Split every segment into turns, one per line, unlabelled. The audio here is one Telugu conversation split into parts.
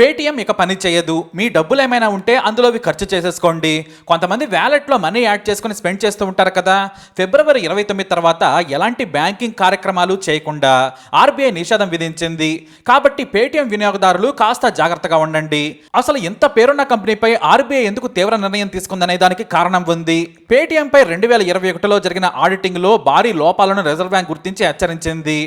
పేటీఎం ఇక పని చేయదు. మీ డబ్బులు ఏమైనా ఉంటే అందులో అవి ఖర్చు చేసేసుకోండి. కొంతమంది వ్యాలెట్లో మనీ యాడ్ చేసుకుని స్పెండ్ చేస్తూ ఉంటారు కదా. ఫిబ్రవరి ఇరవై తొమ్మిది తర్వాత ఎలాంటి బ్యాంకింగ్ కార్యక్రమాలు చేయకుండా ఆర్బీఐ నిషేధం విధించింది. కాబట్టి పేటీఎం వినియోగదారులు కాస్త జాగ్రత్తగా ఉండండి. అసలు ఇంత పేరున్న కంపెనీపై ఆర్బీఐ ఎందుకు తీవ్ర నిర్ణయం తీసుకుందనే దానికి కారణం ఉంది. పేటీఎంపై రెండు వేల ఇరవై ఒకటిలో జరిగిన ఆడిటింగ్లో భారీ లోపాలను రిజర్వ్ బ్యాంక్ గుర్తించి హెచ్చరించింది.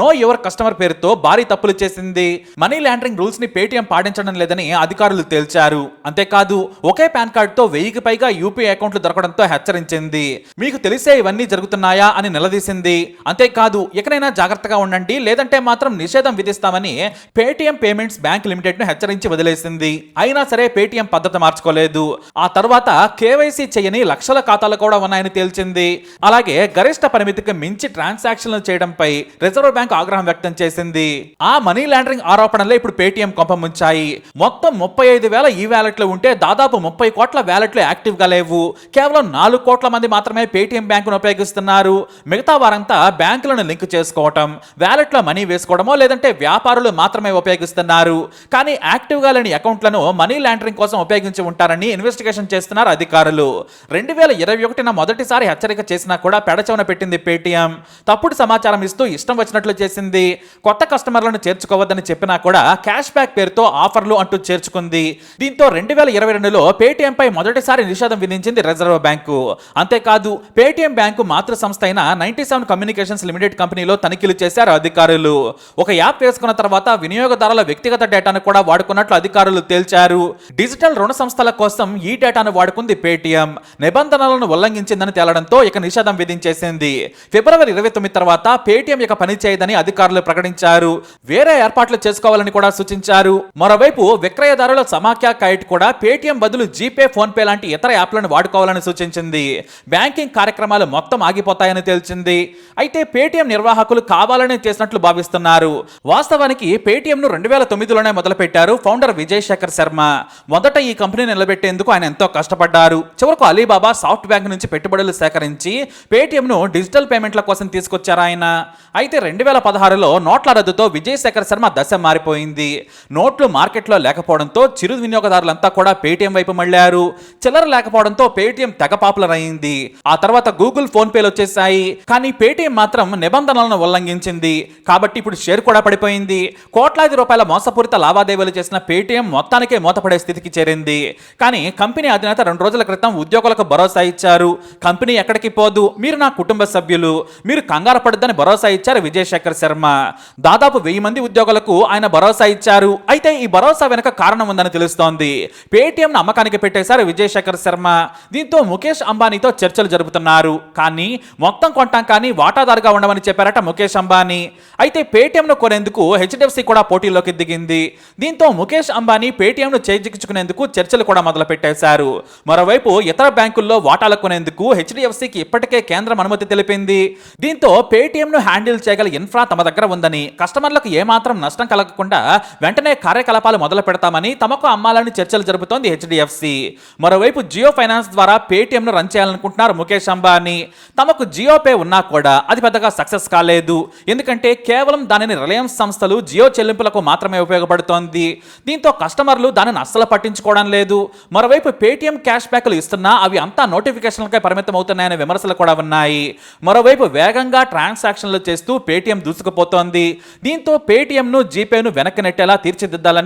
నో యువర్ కస్టమర్ పేరుతో భారీ తప్పులు చేసింది. మనీ లాండరింగ్ రూల్స్ని పేటీఎం పాటించడం లేదని అధికారులు తేల్చారు. అంతేకాదు ఒకే పాన్ కార్డుతో వెయ్యికి పైగా యూపీఐ అకౌంట్లు దొరకడంతో హెచ్చరించింది. మీకు తెలిసే ఇవన్నీ జరుగుతున్నాయా అని నిలదీసింది. అంతేకాదు ఎక్కడైనా జాగ్రత్తగా ఉండండి లేదంటే మాత్రం నిషేధం విధిస్తామని పేటీఎం పేమెంట్స్ బ్యాంక్ లిమిటెడ్ను హెచ్చరించి వదిలేసింది. అయినా సరే పేటీఎం పద్ధతి మార్చుకోలేదు. ఆ తర్వాత కేవైసీ చేయని లక్షల ఖాతాలు కూడా ఉన్నాయని తేల్చింది. అలాగే గరిష్ట పరిమితికి మించి ట్రాన్సాక్షన్లు చేయడంపై రిజర్వ్ బ్యాంక్ ఆగ్రహం వ్యక్తం చేసింది. ఆ మనీ లాండరింగ్ ఆరోపణలే ఇప్పుడు పేటీఎం కొంపముంచారు ఉంటాయి. మొత్తం ముప్పై ఐదు వేల ఈ వ్యాలెట్లు ఉంటే దాదాపు ముప్పై కోట్ల వ్యాలెట్లు యాక్టివ్గా లేవు. కేవలం నాలుగు కోట్ల మంది మాత్రమే పేటీఎం బ్యాంకును ఉపయోగిస్తున్నారు. మిగతా వారంతా బ్యాంకులను లింక్ చేసుకోవటం వ్యాలెట్లో మనీ వేసుకోవడమో లేదంటే వ్యాపారులు మాత్రమే ఉపయోగిస్తున్నారు. కానీ యాక్టివ్గా లేని అకౌంట్లను మనీ లాండరింగ్ కోసం ఉపయోగించి ఉంటారని ఇన్వెస్టిగేషన్ చేస్తున్నారు అధికారులు. రెండు వేల ఇరవై ఒకటిన మొదటిసారి హెచ్చరిక చేసినా కూడా పెడచవన పెట్టింది పేటీఎం. తప్పుడు సమాచారం ఇస్తూ ఇష్టం వచ్చినట్లు చేసింది. కొత్త కస్టమర్లను చేర్చుకోవద్దని చెప్పినా కూడా క్యాష్ బ్యాక్ పేరుతో ఆఫర్లు అంటూ చేర్చుకుంది. దీంతో రెండు వేల ఇరవై రెండులో పేటీఎం పై మొదటిసారి నిషేధం విధించింది రిజర్వ్ బ్యాంకు. అంతేకాదు పేటీఎం బ్యాంకు మాతృ సంస్థ అయిన నైన్టీ సెవెన్ కమ్యూనికేషన్స్ లిమిటెడ్ కంపెనీలో తనిఖీలు చేశారు అధికారులు. ఒక యాప్ వేసుకున్న తర్వాత వినియోగదారుల వ్యక్తిగత డేటాను కూడా వాడుకున్నట్లు అధికారులు తేల్చారు. డిజిటల్ రుణ సంస్థల కోసం ఈ డేటాను వాడుకుంది పేటీఎం. నిబంధనలను ఉల్లంఘించిందని తేలడంతో ఇక నిషేధం విధించేసింది. ఫిబ్రవరి ఇరవై తొమ్మిది తర్వాత పేటీఎం ఇక పనిచేయదని అధికారులు ప్రకటించారు. వేరే ఏర్పాట్లు చేసుకోవాలని కూడా సూచించారు. మరోవైపు విక్రయదారుల సమాఖ్య కైట్ కూడా పేటీఎం బదులు జీపే ఫోన్పే లాంటి ఇతర యాప్లను వాడుకోవాలని సూచించింది. బ్యాంకింగ్ కార్యక్రమాలు మొత్తం ఆగిపోతాయని తేల్చింది అయితే పేటీఎం నిర్వాహకులు కావాలని చేసినట్లు భావిస్తున్నారు. వాస్తవానికి పేటీఎం ను రెండు వేల తొమ్మిదిలోనే మొదలుపెట్టారు ఫౌండర్ విజయ్ శేఖర్ శర్మ. మొదట ఈ కంపెనీ నిలబెట్టేందుకు ఆయన ఎంతో కష్టపడ్డారు. చివరకు అలీబాబా సాఫ్ట్ బ్యాంక్ నుంచి పెట్టుబడులు సేకరించి పేటీఎం ను డిజిటల్ పేమెంట్ల కోసం తీసుకొచ్చారు ఆయన. అయితే రెండు వేల పదహారులో నోట్ల రద్దుతో విజయ్ శేఖర్ శర్మ దశ మారిపోయింది. నోట్లు మార్కెట్లో లేకపోవడంతో చిరు వినియోగదారులంతా కూడా పేటీఎం వైపు మళ్ళారు. చిల్లర లేకపోవడంతో పేటీఎం తెగ పాపులర్ అయింది ఆ తర్వాత గూగుల్ ఫోన్ పేలు వచ్చేసాయి కానీ పేటీఎం మాత్రం నిబంధనలను ఉల్లంఘించింది. కాబట్టి ఇప్పుడు షేర్ కూడా పడిపోయింది. కోట్లాది రూపాయల మోసపూరిత లావాదేవీలు చేసిన పేటీఎం మొత్తానికే మూతపడే స్థితికి చేరింది. కానీ కంపెనీ అధినేత రెండు రోజుల క్రితం ఉద్యోగులకు భరోసా ఇచ్చారు. కంపెనీ ఎక్కడికి పోదు. మీరు నా కుటుంబ సభ్యులు. మీరు కంగారు పడద్దని భరోసా ఇచ్చారు విజయశేఖర్ శర్మ. దాదాపు వెయ్యి మంది ఉద్యోగులకు ఆయన భరోసా ఇచ్చారు. అయితే ఈ భరోసా వెనుక కారణం ఉందని తెలుస్తోంది. పేటీఎం అమ్మకానికి పెట్టేశారు విజయశేఖర్ శర్మ. దీంతో ముఖేష్ అంబానీతో చర్చలు జరుపుతున్నారు. కానీ మొత్తం కొంటాం కానీ వాటాదారుగా ఉండమని చెప్పారట ముఖేష్ అంబానీ. అయితే పేటీఎంను కొనేందుకు హెచ్డిఎఫ్సి కూడా పోటీలోకి దిగింది. దీంతో ముఖేష్ అంబానీ పేటీఎంను చేజిక్కించుకునేందుకు చర్చలు కూడా మొదలు పెట్టేశారు మరోవైపు ఇతర బ్యాంకుల్లో వాటాలు కొనేందుకు హెచ్డిఎఫ్సికి ఇప్పటికే కేంద్రం అనుమతి తెలిపింది. దీంతో పేటీఎంను హ్యాండిల్ చేయగల ఇన్ఫ్రా తమ దగ్గర ఉందని కస్టమర్లకు ఏమాత్రం నష్టం కలగకుండా వెంటనే కార్యకలాపాలు మొదలు పెడతామని తమకు అమ్మాలని చర్చలు జరుపుతోంది హెచ్డిఎఫ్సి. మరోవైపు జియో ఫైనాన్స్ ద్వారా పేటీఎంను రన్ చేయాలనుకుంటున్నారు ముఖేష్ అంబానీ. తమకు జియో పే ఉన్నా కూడా అది పెద్దగా సక్సెస్ కాలేదు. ఎందుకంటే కేవలం దానిని రిలయన్స్ సంస్థలు జియో చెల్లింపులకు మాత్రమే ఉపయోగపడుతోంది. దీంతో కస్టమర్లు దానిని అస్సలు పట్టించుకోవడం లేదు. మరోవైపు పేటీఎం క్యాష్ బ్యాక్లు ఇస్తున్నా అవి అంతా నోటిఫికేషన్లకే పరిమితం అవుతున్నాయనే విమర్శలు కూడా ఉన్నాయి. మరోవైపు వేగంగా ట్రాన్సాక్షన్లు చేస్తూ పేటీఎం దూసుకుపోతోంది. దీంతో పేటీఎంను జీపేను వెనక్కి నెట్టేలా తీర్చిదిద్దాలని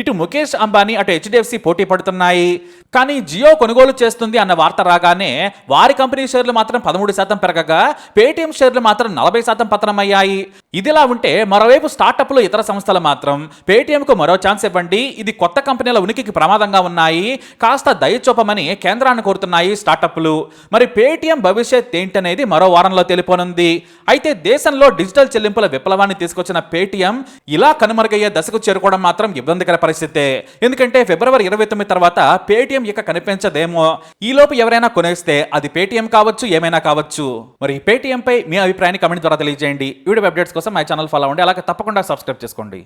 ఇటు ముఖేష్ అంబానీ అటు హెచ్డిఎఫ్సి పోటీ పడుతున్నాయి. కానీ జియో కొనుగోలు చేస్తుంది అన్న వార్త రాగానే వారి కంపెనీ షేర్లు మాత్రం పదమూడు శాతం పెరగగా పేటీఎం షేర్లు మాత్రం నలభై శాతం పతనమయ్యాయి. ఇదిలా ఉంటే మరోవైపు స్టార్టప్లు ఇతర సంస్థలు మాత్రం పేటీఎంకు మరో ఛాన్స్ ఇవ్వండి. ఇది కొత్త కంపెనీల ఉనికికి ప్రమాదంగా ఉన్నాయి. కాస్త దయ చూపమని కేంద్రాన్ని కోరుతున్నాయి స్టార్టప్లు. మరి పేటీఎం భవిష్యత్ ఏంటనేది మరో వారంలో తెలిపోనుంది. అయితే దేశంలో డిజిటల్ చెల్లింపుల విప్లవాన్ని తీసుకొచ్చిన పేటీఎం ఇలా కనుమరుగయ్యే దశకు చేరుకోవడం మాత్రం మాత్రం ఇబ్బందికర పరిస్థితే. ఎందుకంటే ఫిబ్రవరి ఇరవై తొమ్మిది తర్వాత పేటిఎం ఇక కనిపించదేమో. ఈలోపు ఎవరైనా కొనేస్తే అది పేటిఎం కావచ్చు ఏమైనా కావచ్చు. మరి పేటిఎం పై మీ అభిప్రాయాన్ని కమెంట్ ద్వారా తెలియజేయండి. వీడియో అప్డేట్స్ కోసం మా ఛానల్ ఫాలో అవ్వండి. అలాగే తప్పకుండా సబ్స్క్రైబ్ చేసుకోండి.